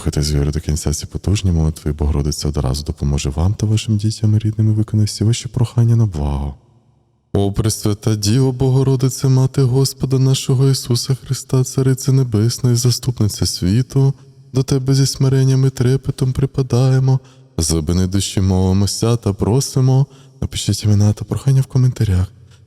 Слухайте з до кінця ці потужні молитви, Богородиця одразу допоможе вам та вашим дітям рідним і всі ваші прохання на благо. О, Пресвята Діво, Богородице, Мати Господа нашого Ісуса Христа, Царице Небесної, заступниця світу, до Тебе зі смиренням і трепетом припадаємо, зубини душі мовимося та просимо. Напишіть імена та прохання в коментарях.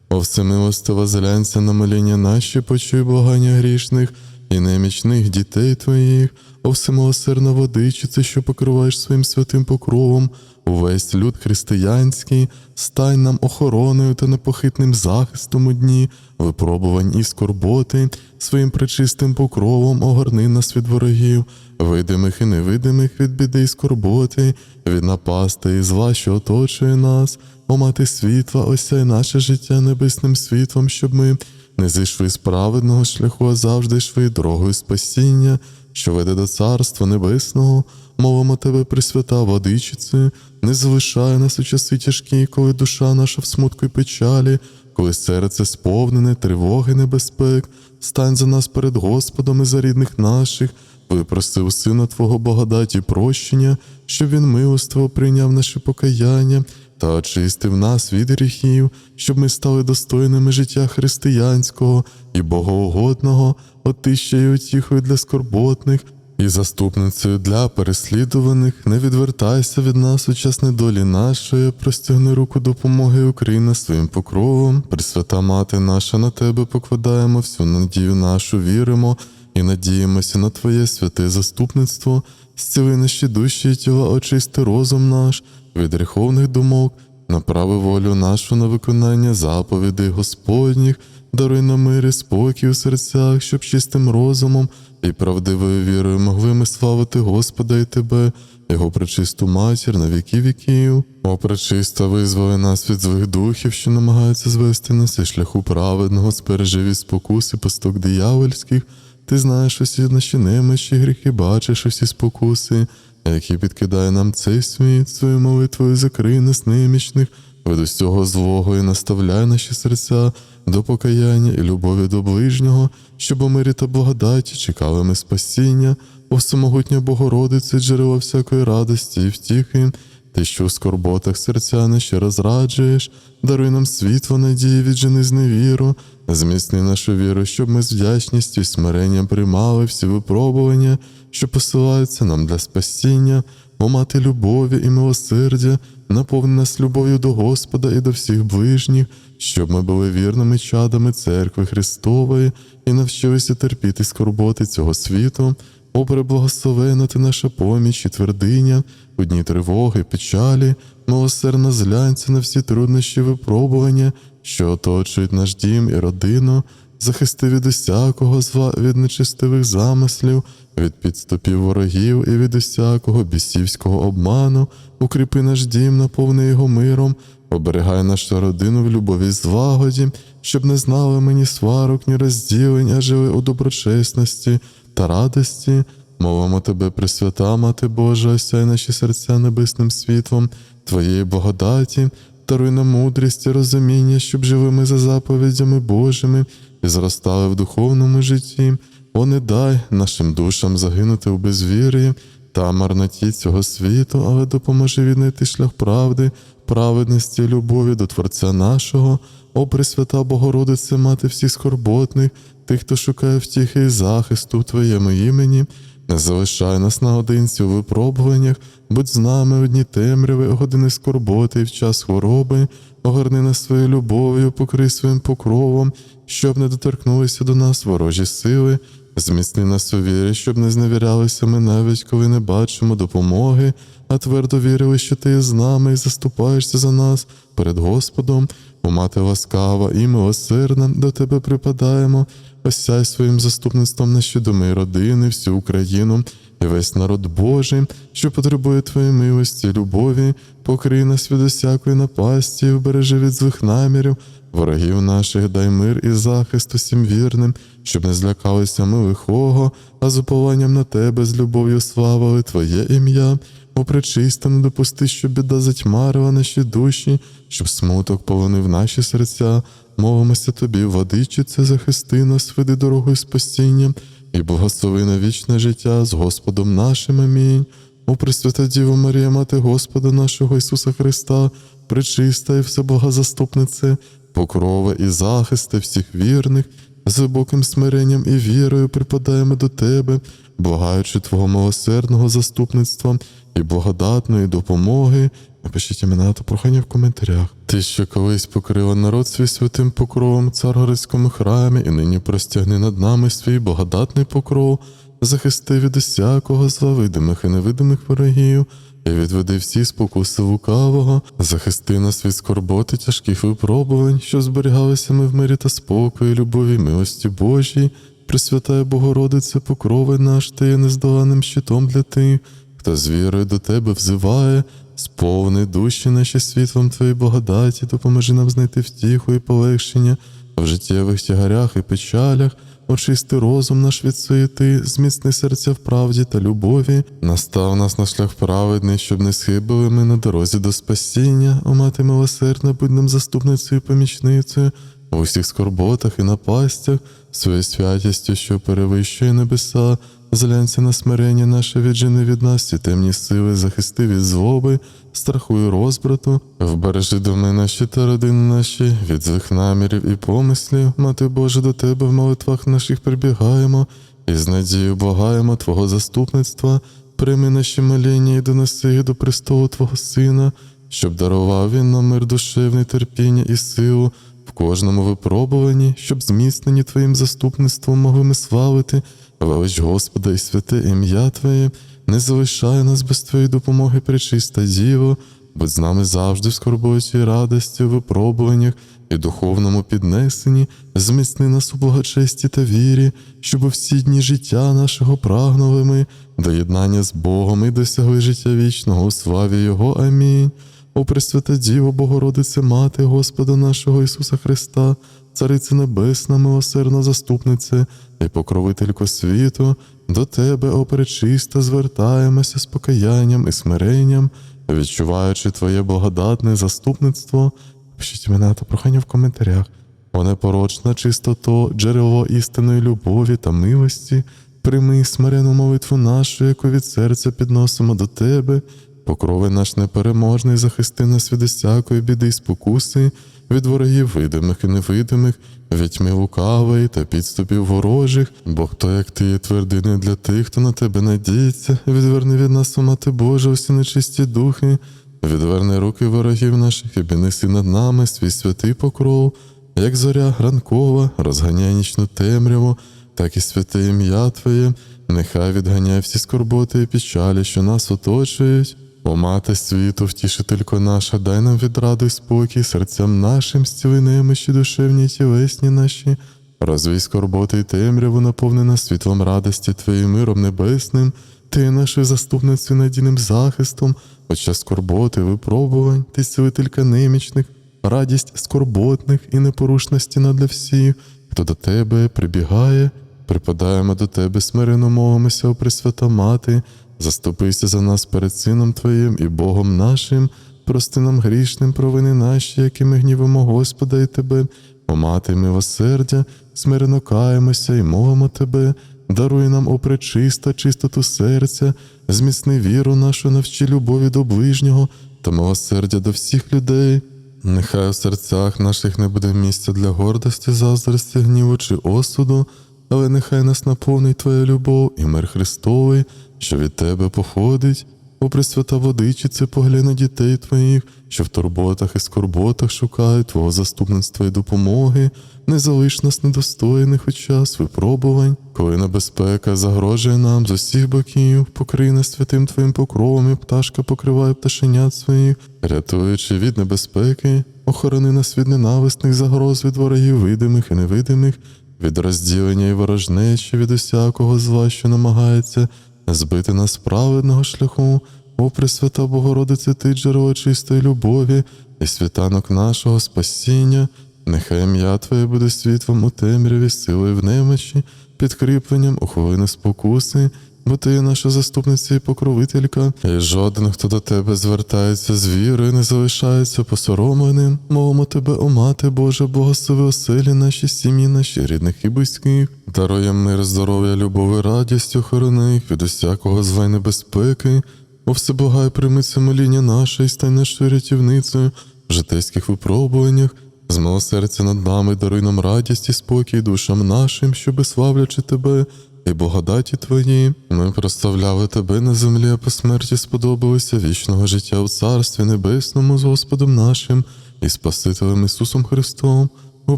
О всемилостива зглянься на моління наші, почуй благання грішних і немічних дітей Твоїх, о всемилосердна водичице, що покриваєш своїм святим покровом, увесь люд християнський, стань нам охороною та непохитним захистом у дні, випробувань і скорботи, своїм пречистим покровом огорни нас від ворогів, видимих і невидимих від біди і скорботи, від напасти і зла, що оточує нас, о мати світла, осяй наше життя небесним світлом, щоб ми не зійшли з праведного шляху, а завжди йшли дорогою спасіння, що веде до Царства Небесного. Мовимо тебе, Пресвята Водичице, не залишай нас у часи тяжкі, коли душа наша в смутку й печалі, коли серце сповнене тривоги небезпек, стань за нас перед Господом і за рідних наших, випроси Сина Твого благодаті прощення, щоб Він милоство прийняв наше покаяння та очистив нас від гріхів, щоб ми стали достойними життя християнського і богоугодного, отищею утіхою для скорботних і заступницею для переслідуваних. Не відвертайся від нас у час недолі нашої, простягни руку допомоги Україна своїм покровом. Пресвята Мати наша на тебе покладаємо всю надію нашу, віримо і надіємося на Твоє святе заступництво, зціли наші душі тіла, очисти розум наш від гріховних думок, направи волю нашу на виконання заповідей Господніх, даруй нам мир і спокій у серцях, щоб чистим розумом і правдивою вірою могли ми славити Господа і Тебе, Його пречисту матір на віки віків. О, пречиста, визволи нас від злих духів, що намагаються звести нас із шляху праведного, збережи від спокус і пасток диявольських. Ти знаєш усі наші немощі, гріхи, бачиш усі спокуси, які підкидає нам цей світ, свою молитвою закрий нас немічних, від усього злого і наставляй наші серця до покаяння і любові до ближнього, щоб у мирі та благодаті чекали ми спасіння, о всемогутня Богородице, джерело всякої радості і втіхи. Ти, що в скорботах серця наші розраджуєш, даруй нам світло надії, віджени зневіру, зміцни нашу віру, щоб ми з вдячністю і смиренням приймали всі випробування, що посилаються нам для спасіння, о мати любові і милосердя, наповни нас любов'ю до Господа і до всіх ближніх, щоб ми були вірними чадами церкви Христової і навчилися терпіти скорботи цього світу. О, преблагословена ти наша поміч і твердиня, у дні тривоги, печалі, милосердна зглянься на всі труднощі випробування, що оточують наш дім і родину, захисти від усякого зла, від нечистивих замислів, від підступів ворогів і від усякого бісівського обману, укріпи наш дім, наповни його миром, оберігай нашу родину в любові злагоді, щоб не знали мені сварок, ні розділень, а жили у доброчесності та радості. Мовимо тебе, Пресвята, Мати Божа, осяй наші серця небесним світлом, Твоєї благодаті, даруй нам мудрість і розуміння, щоб жили ми за заповідями Божими і зростали в духовному житті. О, не дай нашим душам загинути у безвір'ї та марноті цього світу, але допоможи віднайти шлях правди, праведності любові до Творця нашого, о Пресвята Богородице, мати всіх скорботних, тих, хто шукає втіхи і захисту в Твоєму імені. Не залишай нас наодинці у випробуваннях, будь з нами у дні темряви, години скорботи і в час хвороби, огорни нас своєю любов'ю, покрий своїм покровом, щоб не доторкнулися до нас ворожі сили, зміцни нас у вірі, щоб не зневірялися ми навіть коли не бачимо допомоги, а твердо вірили, що ти з нами і заступаєшся за нас перед Господом. О, мати ласкава і милосердна, до тебе припадаємо, осяй своїм заступництвом наші доми родини, всю Україну і весь народ Божий, що потребує твоєї милості, любові, покрий нас від усякої напасті, вбережи від злих намірів, ворогів наших, дай мир і захист усім вірним, щоб не злякалися ми лихого, а з упованням на тебе з любов'ю славили Твоє ім'я. О, пречиста, не допусти, щоб біда затьмарила наші душі, щоб смуток полонив наші серця. Мовимося тобі, водичице, захисти нас, веди дорогою спасіння, і благослови на вічне життя з Господом нашим. Амінь. О Пресвята Діво Марія, Мати Господа нашого Ісуса Христа, пречиста і всебога заступнице, покрова і захисти всіх вірних, з глибоким смиренням і вірою припадаємо до Тебе, благаючи Твого милосердного заступництва і благодатної допомоги. Напишіть імена та прохання в коментарях. Ти, що колись покрила народ свій святим покровом царгородському храмі, і нині простягни над нами свій благодатний покров, захисти від усякого зла видимих і невидимих ворогів, і відведи всі спокуси лукавого, захисти нас від скорботи тяжких випробувань, що зберігалися ми в мирі та спокої, любові, милості Божій, Пресвятая Богородице, покрови наш, ти є нездоланним щитом для тих, хто з вірою до тебе взиває, сповни душі наші світлом Твоєї благодаті, допоможи нам знайти втіху і полегшення в життєвих тягарях і печалях, очисти розум наш від суєти, зміцни серця в правді та любові, настав нас на шлях праведний, щоб не схибили ми на дорозі до спасіння, о мати милосердна, будь нам заступницею і помічницею в усіх скорботах і напастях, своєю святістю, що перевищує небеса, зглянься на смирення наше, віджени від нас ці темні сили, захисти від злоби, страху і розбрату, вбережи доми наші та родини наші, від злих намірів і помислів, мати Боже, до Тебе в молитвах наших прибігаємо, і з надією благаємо Твого заступництва, прийми наші моління і донеси їх до престолу Твого Сина, щоб дарував він нам мир душевний, терпіння і силу в кожному випробуванні, щоб зміцнені Твоїм заступництвом могли ми славити, велич Господа і святе ім'я Твоє, не залишай нас без Твоєї допомоги, пречиста Діво, будь з нами завжди в скорботі і радості, в випробуваннях і духовному піднесенні, зміцни нас у благочесті та вірі, щоб у всі дні життя нашого прагнули ми до єднання з Богом і досягли життя вічного у славі Його. Амінь. О Пресвята Діво, Богородице, Мати Господа нашого Ісуса Христа, Цариця Небесна, милосердна заступниця і покровителько світу, до Тебе, о пречиста, звертаємося з покаянням і смиренням, відчуваючи Твоє благодатне заступництво. Пишіть імена та прохання в коментарях. О непорочна чистото, джерело істинної любові та милості, прийми смирену молитву нашу, яку від серця підносимо до Тебе. Покрови наш непереможний, захисти нас від усякої біди й спокуси, від ворогів видимих і невидимих, від тьми лукавої та підступів ворожих, бо хто, як ти є твердиною для тих, хто на тебе надіється, відверни від нас, мати Божа, усі нечисті духи, відверни руки ворогів наших і бінеси над нами свій святий покров, як зоря ранкова, розганяй нічну темряву, так і святе ім'я Твоє, нехай відганяє всі скорботи і печалі, що нас оточують. О мати світу, втішителько наша, дай нам відраду й спокій серцям нашим, зціли немощі душевні тілесні наші, розвій скорботи й темряву, наповнена світлом радості Твоїм миром небесним, Ти нашою заступницею надійним захистом, от час скорботи, випробувань, ти зцілителька немічних, радість скорботних і непорушна стіна для всіх, хто до Тебе прибігає, припадаємо до Тебе смирено мовимося, о Пресвята Мати, Заступися за нас перед Сином Твоїм і Богом нашим, прости нам грішним провини наші, які ми гнівимо Господа і Тебе, о мати милосердя, смирено каємося і мовимо Тебе, даруй нам, о пречиста, чистоту серця, зміцни віру нашу, навчи любові до ближнього та милосердя до всіх людей. Нехай у серцях наших не буде місця для гордості, заздрості, гніву чи осуду, але нехай нас наповнить Твоя любов і мир Христовий, що від Тебе походить, о Пресвята Водичице, поглянь на дітей Твоїх, що в турботах і скорботах шукають Твого заступництва і допомоги, не залиш нас недостойних у час випробувань, коли небезпека загрожує нам з усіх боків, покрий нас святим Твоїм покровом, і пташка покриває пташенят своїх, рятуючи від небезпеки, охорони нас від ненависних загроз від ворогів видимих і невидимих, від розділення і ворожнечі, від усякого зла, що намагається збити нас праведного шляху, о Пресвята Богородице, ти джерело чистої любові і світанок нашого спасіння, нехай ім'я Твоє буде світлом у темряві, силою в немочі, підкріпленням у хвилини спокуси, бо ти є наша заступниця і покровителька, і жоден, хто до тебе звертається з вірою, не залишається посоромленим. Мовимо тебе, о мати Божа, благослови оселі наші сім'ї, наші рідних і близьких. Дарує мир, здоров'я, любов і радість, охорони їх від усякого зла й небезпеки. О всеблагай прийми це моління наше і стань нашою рятівницею в житейських випробуваннях. Змилосердя над нами, даруй нам радість і спокій душам нашим, щоби славлячи тебе і благодаті Твої. Ми прославляли Тебе на землі, а по смерті сподобалися вічного життя у Царстві Небесному з Господом нашим і Спасителем Ісусом Христом. О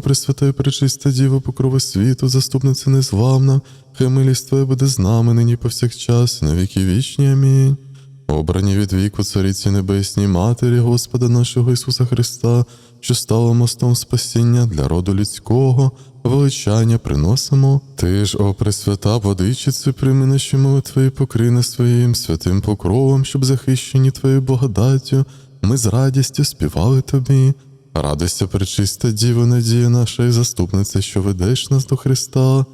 Пресвята і пречиста Діва, покрови світу, заступниця незламна, хай Твоя буде з нами нині повсякчас, на віки вічні. Амінь. Обрані від віку Цариці Небесній Матері Господа нашого Ісуса Христа, що стала мостом спасіння для роду людського, величання приносимо. Ти ж, о Пресвята, водичиці, прийми наші молитви і своїм святим покровом, щоб захищені Твоєю благодаттю, ми з радістю співали Тобі. Радуйся, пречиста Діва, надія наша і заступниця, що ведеш нас до Христа.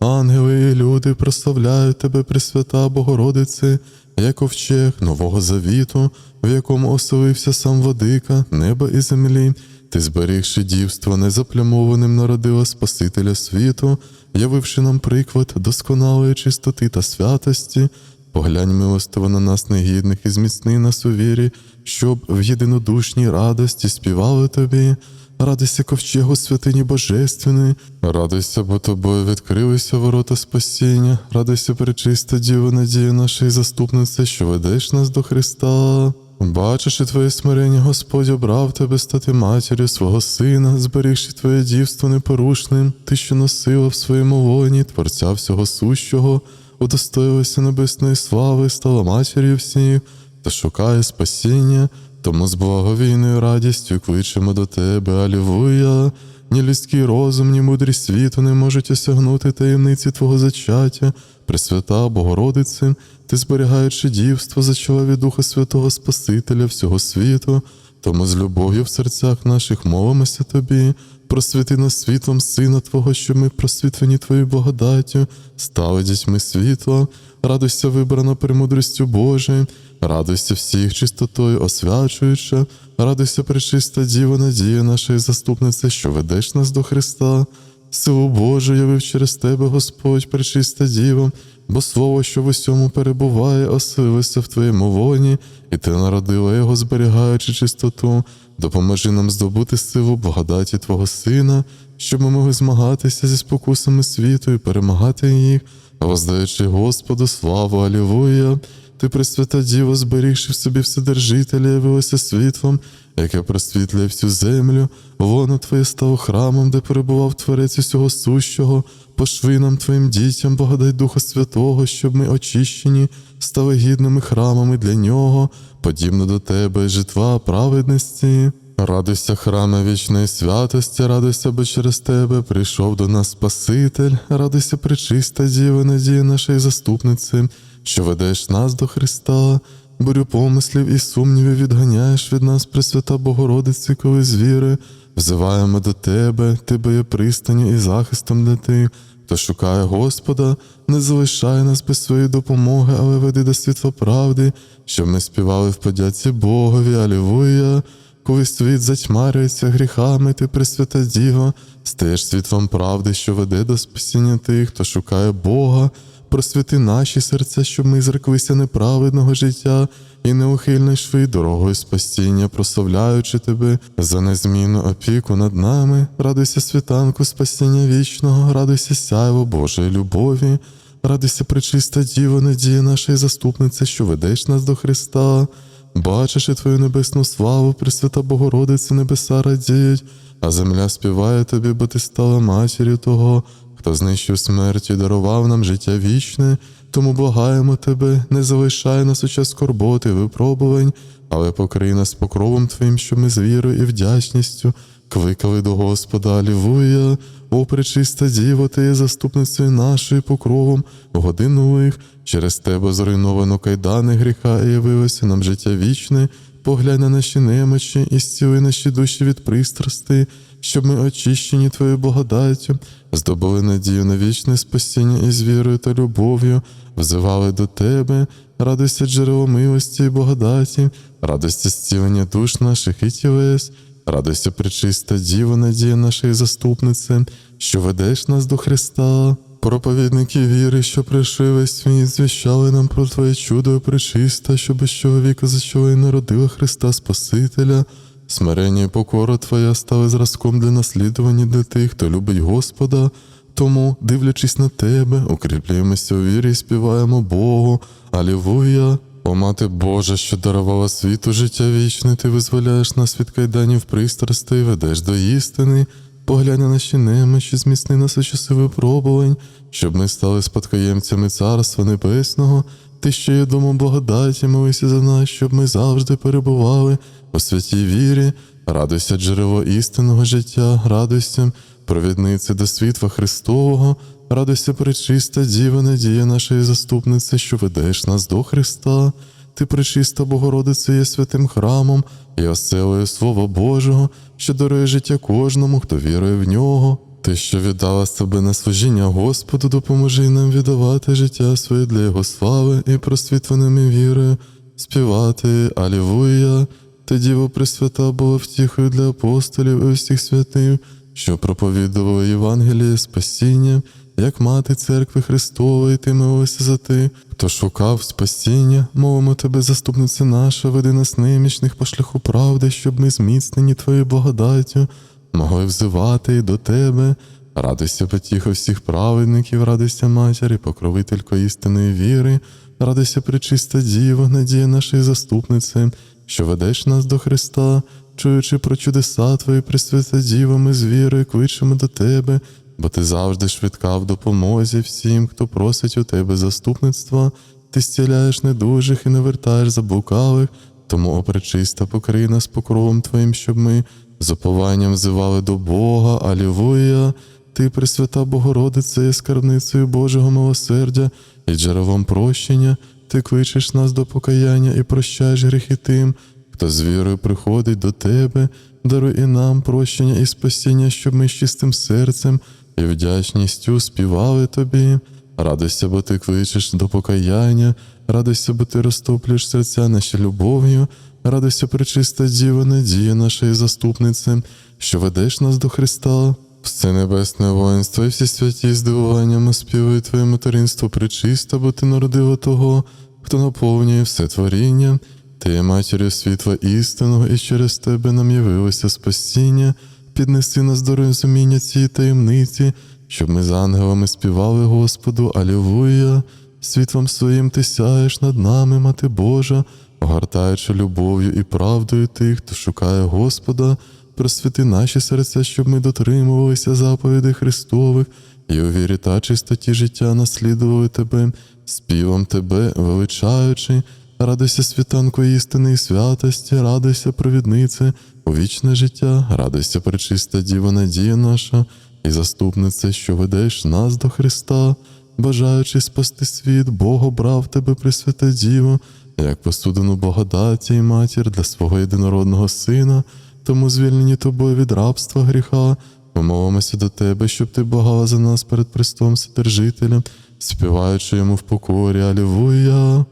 Ангели і люди прославляють тебе, Пресвята Богородице, як ковчег нового завіту, в якому оселився сам Владика, неба і землі. Ти, зберігши дівство незаплямованим, народила Спасителя світу, явивши нам приклад досконалої чистоти та святості. Поглянь милостиво на нас негідних і зміцни нас у вірі, щоб в єдинодушній радості співали тобі. Радуйся, ковчегу святині Божественної, радуйся, бо тобою відкрилися ворота спасіння, радуйся, пречиста Діва, надія нашої заступниці, що ведеш нас до Христа. Бачиш твоє смирення, Господь обрав тебе стати матір'ю свого сина, зберігши твоє дівство непорушним, ти, що носила в своєму воїні Творця всього сущого, удостоїлася небесної слави, стала матір'ю всіх, та шукає спасіння. Тому з благовійною радістю кличемо до тебе, Алілуя. Ні людський розум, ні мудрість світу не можуть осягнути таємниці Твого зачаття, Пресвята Богородице, ти зберігаючи дівство, зачала від Духа Святого Спасителя всього світу, тому з любов'ю в серцях наших молимося тобі, просвіти нас світлом Сина Твого, щоб ми просвітлені Твоєю благодаттю, стали дітьми світла, радуйся вибрано премудрістю Божою, радуйся всіх чистотою освячуюча, радуйся пречиста Діва, надія нашої заступниці, що ведеш нас до Христа. Силу Божу явив через тебе, Господь, пречиста Діва, бо слово, що в усьому перебуває, оселилося в твоєму воні, і ти народила його, зберігаючи чистоту. Допоможи нам здобути силу благодаті Твого Сина, щоб ми могли змагатися зі спокусами світу і перемагати їх, воздаючи Господу славу, Алілуя. Ти, Пресвята Діво, зберігши в собі Вседержителя, явилося світлом, яке просвітлює всю землю, воно Твоє стало храмом, де перебував Творець усього сущого, пошви нам Твоїм дітям, благодай Духа Святого, щоб ми очищені, стали гідними храмами для Нього, подібно до Тебе, житва праведності. Радуйся, храме вічної святості, радуйся, бо через тебе прийшов до нас Спаситель, радуйся, пречиста Діва, надія нашої заступниці, що ведеш нас до Христа, бурю помислів і сумнівів відганяєш від нас, Пресвята Богородиці, коли з віри, взиваємо до Тебе, Тебе є пристаню і захистом для тих, хто шукає Господа, не залишай нас без своєї допомоги, але веди до світла правди, щоб ми співали в подяці Богові, Алілуя. Коли світ затьмарюється гріхами, ти, Пресвята Діва, стаєш світлом правди, що веде до спасіння тих, хто шукає Бога, просвіти наші серця, щоб ми зреклися неправедного життя і неухильно йшли дорогою спасіння, прославляючи тебе за незмінну опіку над нами, радуйся світанку спасіння вічного, радуйся сяйво Божої любові, радуйся пречиста Діва, надія нашої заступниці, що ведеш нас до Христа. Бачиш і твою небесну славу, Пресвята Богородице, небеса радіють, а земля співає тобі, бо ти стала матір'ю того, хто знищив смерть і дарував нам життя вічне, тому благаємо тебе, не залишай нас у час скорботи, випробувань, але покрий нас покровом Твоїм, що ми з вірою і вдячністю кликали до Господа, Алілуя. О, пречиста Діво, ти є заступницею нашою покровом, в годину лих, через тебе зруйновано кайдани гріха і явилося нам життя вічне, поглянь на наші немочі і зціли наші душі від пристрасти, щоб ми очищені Твоєю благодаттю, здобули надію на вічне спасіння і з вірою та любов'ю, взивали до Тебе, радуйся джерело милості і благодаті, радуйся зцілення душ наших і тілес, радуйся пречиста Діва, надія нашої заступниці, що ведеш нас до Христа. Проповідники віри, що прийшли весь світ, звіщали нам про Твоє чудо пречиста, що без чоловіка зачала і народила Христа Спасителя. Смирення і покора Твоя стали зразком для наслідування для тих, хто любить Господа. Тому, дивлячись на Тебе, укріплюємося у вірі і співаємо Богу. Алілуя! О мати Божа, що дарувала світу життя вічне, ти визволяєш нас від кайданів пристрастей, ведеш до істини. Поглянь на наші немочі, зміцни нас у часи випробувань, щоб ми стали спадкоємцями Царства Небесного. Ти що є домом благодаті, молися за нас, щоб ми завжди перебували у святій вірі. Радуйся, джерело істинного життя, радуйся, провідниці до світла Христового, радуйся, пречиста діва, надія нашої заступниці, що ведеш нас до Христа. Ти пречиста Богородице є святим храмом і оселою Слова Божого, що дарує життя кожному, хто вірує в нього. Ти, що віддала себе на служіння Господу, допоможи нам віддавати життя своє для Його слави і просвітленими вірою, співати Алілуя. Ти, Діво Пресвята, була втіхою для апостолів і усіх святих, що проповідували Євангеліє спасіння, як мати церкви Христової, ти милися за тих, хто шукав спасіння, мовимо тебе, заступниця наша, веди нас немічних по шляху правди, щоб ми зміцнені твоєю благодаттю, могли взивати і до тебе. Радуйся, потіха всіх праведників, радуйся матері, покровителько істинної віри, радуйся, пречиста Діва, надія нашої заступниці, що ведеш нас до Христа, чуючи про чудеса Твої, Пресвята Діва, ми з вірою кличемо до Тебе, бо ти завжди швидка в допомозі всім, хто просить у тебе заступництва, ти зціляєш недужих і не вертаєш заблукалих, тому, о пречиста, покрий нас покровом Твоїм, щоб ми з упованням взивали до Бога, Алілуя. Ти, Пресвята Богородице, є скарбницею Божого милосердя і джерелом прощення, ти кличеш нас до покаяння і прощаєш гріхи тим, хто з вірою приходить до тебе, даруй і нам прощення і спасіння, щоб ми з чистим серцем і вдячністю співали тобі. Радуйся, бо ти кличеш до покаяння, радуйся, бо ти розтоплюєш серця наші любов'ю, радуйся, пречиста Діва, надія нашої заступниці, що ведеш нас до Христа. Все небесне воїнство і всі святі здивуваннями співають Твоє материнство пречиста, бо ти народила того, хто наповнює все творіння. Ти є матір'ю світла істинного, і через тебе нам явилося спасіння, піднеси нас до розуміння цієї таємниці, щоб ми з ангелами співали Господу, Алілуя. Світлом своїм ти сяєш над нами, Мати Божа, огортаючи любов'ю і правдою тих, хто шукає Господа, просвіти наші серця, щоб ми дотримувалися заповідей Христових і у вірі та чистоті життя наслідували тебе, співом тебе величаючи. Радуйся світанку істини і святості, радуйся, провіднице, у вічне життя, радуйся, пречиста Діва, надія наша, і заступнице, що ведеш нас до Христа, бажаючи спасти світ, Бог обрав тебе, Пресвята Діво, як посудину благодаті і матір для свого єдинородного Сина, тому звільнені тобою від рабства гріха. Ми молимося до тебе, щоб ти благала за нас перед Престом Вседержителем, співаючи йому в покорі, Алілуя.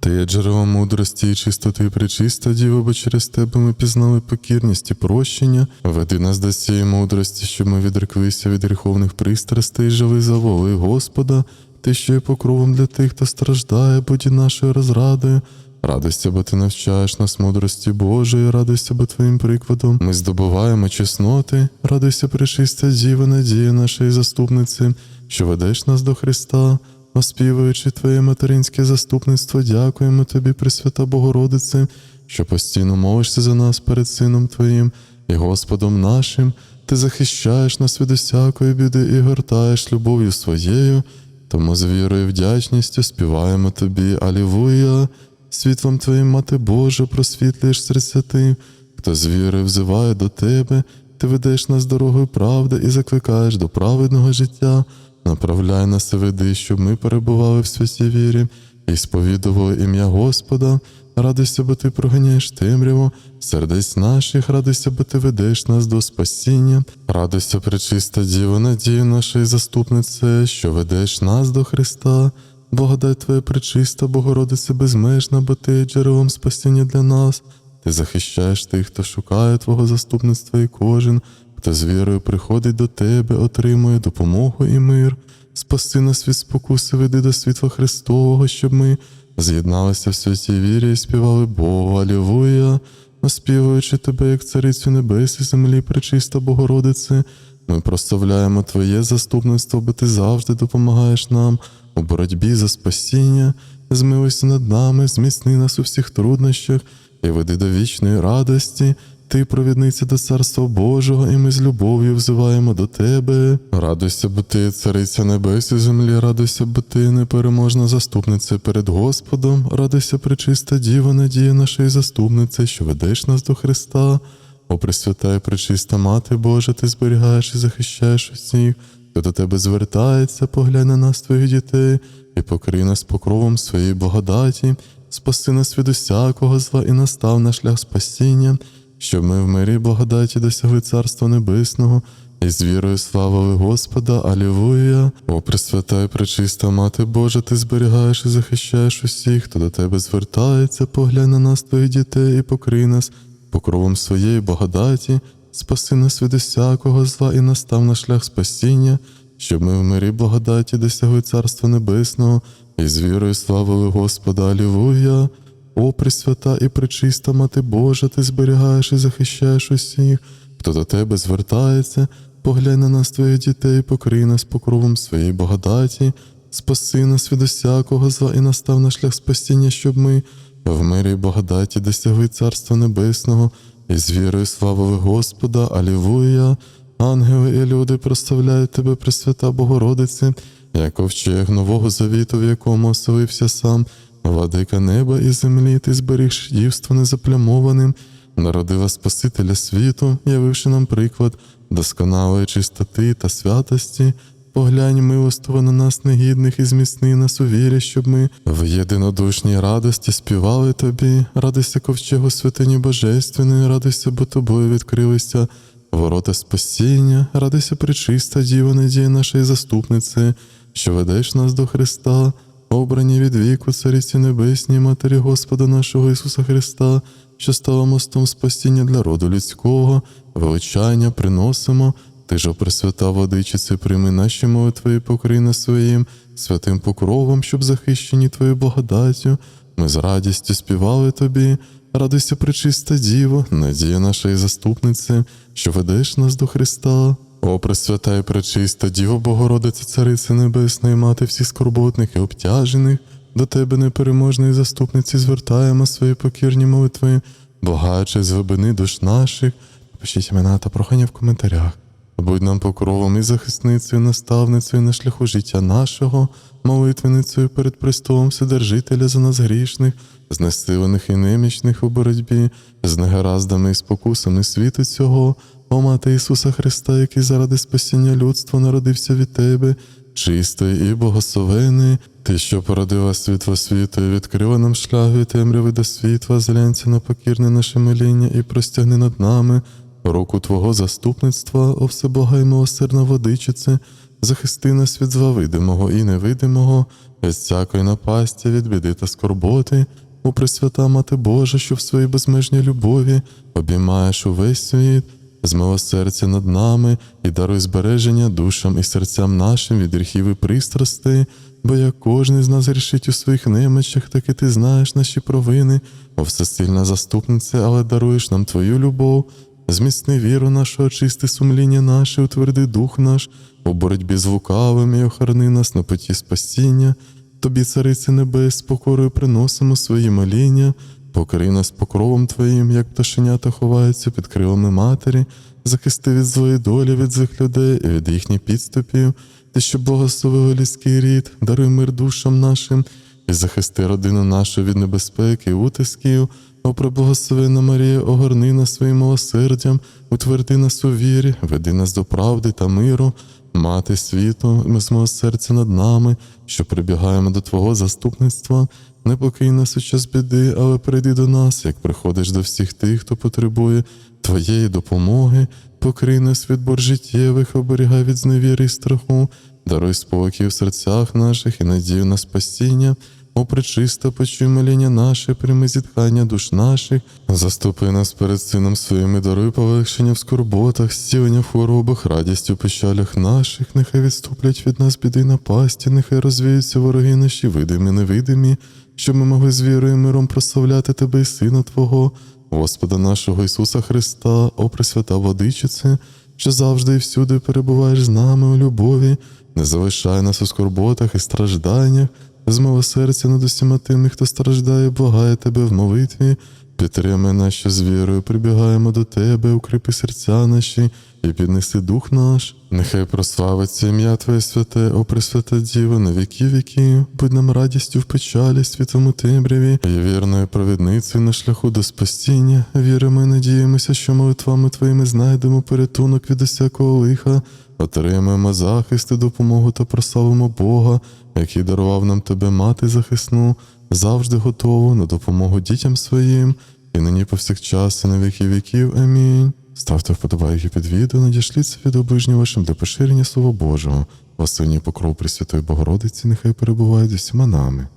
Ти є джерело мудрості і чистоти причиста діва, бо через тебе ми пізнали покірність і прощення. Веди нас до цієї мудрості, щоб ми відреклися від гріховних пристрастей і жили за воли Господа. Ти що є покровом для тих, хто страждає, будь і нашою розрадою. Радуйся, бо ти навчаєш нас мудрості Божої, радуйся, бо твоїм прикладом ми здобуваємо чесноти, радуйся, причиста діва, надія нашої заступниці, що ведеш нас до Христа. Оспівуючи Твоє материнське заступництво, дякуємо Тобі, Пресвята Богородице, що постійно молишся за нас перед Сином Твоїм і Господом нашим, Ти захищаєш нас від усякої біди і гортаєш любов'ю своєю, тому з вірою і вдячністю співаємо Тобі, Алілуя, світлом Твоїм, Мати Божа, просвітлюєш серця тим, хто з вірою взиває до Тебе, Ти ведеш нас дорогою правди і закликаєш до праведного життя. Направляй нас веди, щоб ми перебували в святій вірі і сповідували ім'я Господа. Радуйся, бо ти проганяєш темряву, сердець наших, радуйся, бо ти ведеш нас до спасіння. Радуйся, пречиста Діва, надія нашої заступнице, що ведеш нас до Христа. Благодать Твоя пречиста, Богородице безмежна, бо ти є джерелом спасіння для нас. Ти захищаєш тих, хто шукає Твого заступництва, і кожен, хто з вірою приходить до Тебе, отримує допомогу і мир. Спаси нас від спокуси, веди до світла Христового, щоб ми з'єдналися в святій вірі і співали Богу, Алілуя, оспівуючи Тебе, як царицю небес і землі, пречиста Богородице, ми прославляємо Твоє заступництво, бо Ти завжди допомагаєш нам у боротьбі за спасіння, змилуйся над нами, зміцни нас у всіх труднощах і веди до вічної радості. Ти провідниця до Царства Божого, і ми з любов'ю взиваємо до Тебе. Радуйся, бо ти, цариця небес і землі, радуйся, бо ти непереможна заступниця перед Господом, радуйся, пречиста Діва, надія нашої заступниці, що ведеш нас до Христа. О, Пресвята пречиста Мати Божа, ти зберігаєш і захищаєш усіх, хто до тебе звертається, поглянь на нас, твоїх дітей, і покрий нас покровом своєї благодаті, спаси нас від усякого зла і настав на шлях спасіння, щоб ми в мирі благодаті досягли Царства Небесного. І з вірою славили Господа, Алілуя. О, Пресвята і пречиста Мати Божа, ти зберігаєш і захищаєш усіх, хто до тебе звертається, поглянь на нас, твоїх дітей, і покрий нас покровом своєї благодаті, спаси нас від усякого зла і настав на шлях спасіння, щоб ми в мирі благодаті досягли Царства Небесного і з вірою славили Господа, Алілуя. О, Пресвята і пречиста Мати Божа, ти зберігаєш і захищаєш усіх, хто до тебе звертається, поглянь на нас, твоїх дітей, покрий нас покровом своєї благодаті, спаси нас від усякого зла і настав на шлях спасіння, щоб ми в мирі й благодаті досягли Царства Небесного і з вірою славили Господа, Алілуя. Ангели і люди прославляють тебе, Пресвята Богородице, як ковчег нового завіту, в якому оселився сам, владика неба і землі, ти зберігш дівство незаплямованим, народила Спасителя світу, явивши нам приклад досконалої чистоти та святості. Поглянь милостиво на нас негідних і зміцни нас у вірі, щоб ми в єдинодушній радості співали тобі, радуйся ковчегу святині Божественної, радуйся, бо тобою відкрилися ворота спасіння, радуйся причиста діва, надія нашої заступниці, що ведеш нас до Христа, обрані від віку, цариці небесній, Матері Господа нашого Ісуса Христа, що стала мостом спасіння для роду людського, величання приносимо. Ти ж, Пресвята Владичице, прийми наші молитви і покрий нас своїм святим покровом, щоб захищені Твоєю благодаттю. Ми з радістю співали Тобі, радуйся, пречиста Діво, надія нашої заступниці, що ведеш нас до Христа. О, Пресвята і пречиста Діво Богородице, Царице Небесної, Мати всіх скорботних і обтяжених, до Тебе непереможної заступниці звертаємо свої покірні молитви, благаючи з глибини душ наших. Пишіть імена та прохання в коментарях. Будь нам покровом і захисницею, наставницею на шляху життя нашого, молитвеницею перед престолом Вседержителя за нас грішних, знесилених і немічних у боротьбі, з негараздами і спокусами світу цього, о Мати Ісуса Христа, який заради спасіння людства народився від Тебе, чистої і богословеної, Ти, що породила світло світу і відкрила нам шлях від темряви до світла, зглянься на покірне наше моління і простягни над нами руку Твого заступництва, о всеблага й милосердна водичице, захисти нас від зла видимого і невидимого, від всякої напасті, від біди та скорботи, о Пресвята Мати Божа, що в своїй безмежній любові обіймаєш увесь світ, змилосердя над нами і даруй збереження душам і серцям нашим від гріхів і пристрастей, бо як кожен з нас грішить у своїх немочах, так і ти знаєш наші провини, о всесильна заступниця, але даруєш нам Твою любов. Зміцни віру нашу, очисти сумління наше, утверди дух наш, у боротьбі з лукавим і охорони нас на путі спасіння. Тобі, цариці небес, з покорою приносимо свої моління, покори нас покровом Твоїм, як пташенята ховаються під крилами матері, захисти від злої долі, від злих людей і від їхніх підступів, ти, що благословив людський рід, даруй мир душам нашим і захисти родину нашу від небезпеки утисків. О, преблагословена Марія, огорни нас своїм милосердям, утверди нас у вірі, веди нас до правди та миру, Мати світу, ми серця над нами, що прибігаємо до Твого заступництва. Не покинь нас у час біди, але прийди до нас, як приходиш до всіх тих, хто потребує Твоєї допомоги, покрий нас від бор життєвих, оберігай від зневіри і страху, даруй спокій у серцях наших і надію на спасіння. О, пречисто, почуй моління наше, прийми зітхання душ наших, заступи нас перед сином своїм і даруй полегшення в скорботах, зцілення в хворобах, радість у печалях наших, нехай відступлять від нас біди напасті, нехай розвіються вороги наші, видимі, невидимі, щоб ми могли з вірою і миром прославляти Тебе і Сина Твого, Господа нашого Ісуса Христа, о Пресвята Водичице, що завжди і всюди перебуваєш з нами у любові, не залишай нас у скорботах і стражданнях, з мого серця над усіма тими, хто страждає, благає тебе в молитві, підтримай нас, що з вірою прибігаємо до тебе, укріпи серця наші і піднеси дух наш. Нехай прославиться ім'я Твоє святе, о Пресвята Діво, на віки віків, будь нам радістю в печалі, світом у темряві, є вірною провідницею на шляху до спасіння. Віримо і надіємося, що молитвами Твоїми знайдемо порятунок від усякого лиха, отримаємо захист і допомогу та прославимо Бога, який дарував нам тебе мати захисну, завжди готову на допомогу дітям своїм, і нині повсякчас, і на віки віків. Амінь. Ставте вподобайки під відео, надішліться від ближнім вашим для поширення Слова Божого. Васильні покров Пресвятої Богородиці, нехай перебувають з усіма нами.